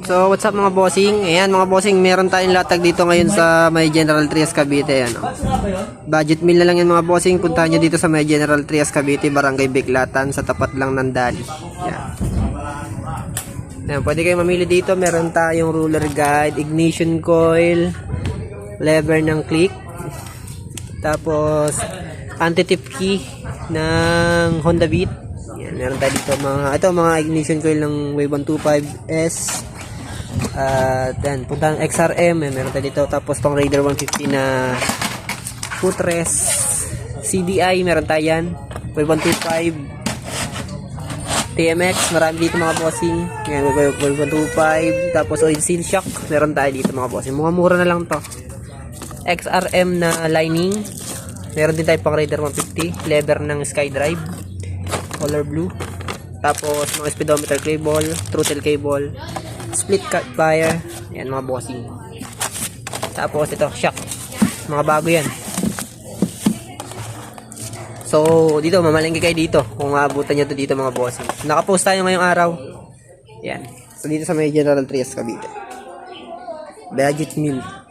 So, what's up mga bossing? Ayan mga bossing, meron tayong latag dito ngayon sa may General Trias Cavite. Ayan, oh. Budget meal na lang yan mga bossing. Puntahan nyo dito sa may General Trias Cavite, Barangay Biklatan, sa tapat lang ng Dali. Ayan. Ayan, pwede kayo mamili dito. Meron tayong ruler guide, ignition coil, lever ng click, tapos anti-tip key ng Honda Beat. Yan, meron tayo dito mga ito mga ignition coil ng Wave 125S. At yan, punta ng XRM, yan, meron tayo dito tapos pang Raider 150 na footrest. CDI meron tayo yan. Wave 125 TMX, marami dito mga bossing. Yan, Wave Wave 125 tapos oil seal shock, meron tayo dito mga bossing. Mga mura na lang to. XRM na lining. Meron din tayo pang Raider 150. Lever ng SkyDrive. Color blue. Tapos mga speedometer cable, throttle cable, split cut plier. Yan mga bossing. Tapos ito, shock. Mga bago yan. So, dito, mamalengke kayo dito kung maabutan nyo to dito mga bossing. Nakapost tayo ngayong araw. Yan. So, dito sa may General Trias Cavite. Budget meal.